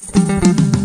ที่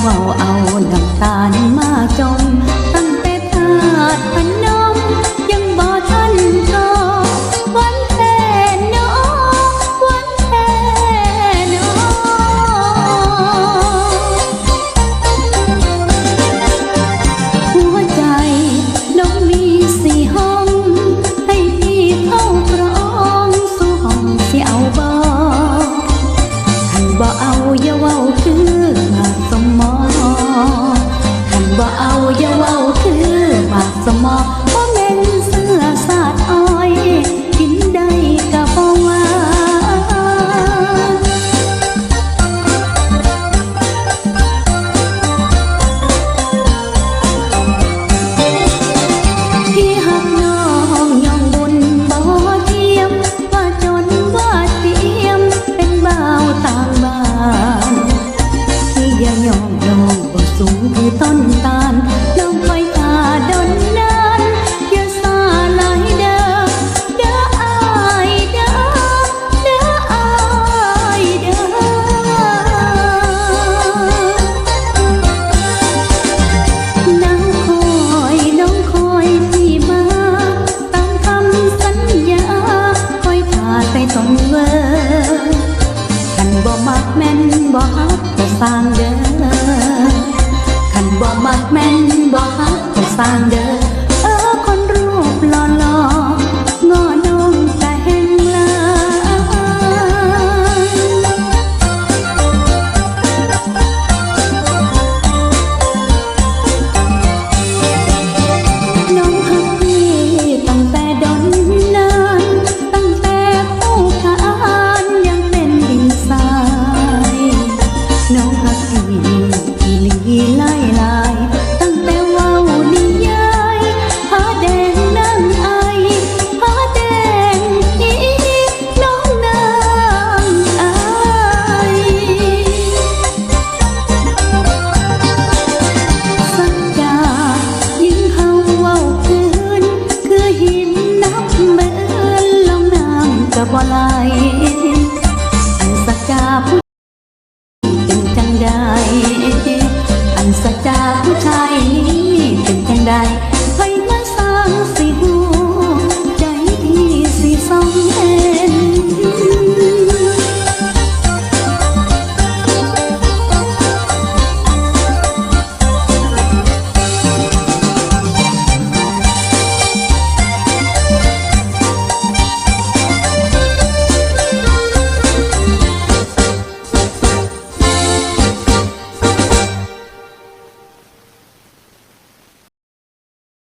เว้าเอาน้ำตาลมาจม ตั้งแต่ธาตุพนมยังบ่ทันทอวันแท้น้อวันแท้น้อหัวใจน้องมีสี่ห้อง ให้พี่เข้าครองสู่ห้องที่เอาบ่หันบ่เอาอย่าเว้าคือมา กสมอหันบ่เอาอย่าเว้าถือมากสมอ บ่มักแม่นบ่ฮักก็สร้างเด้อ 的花来。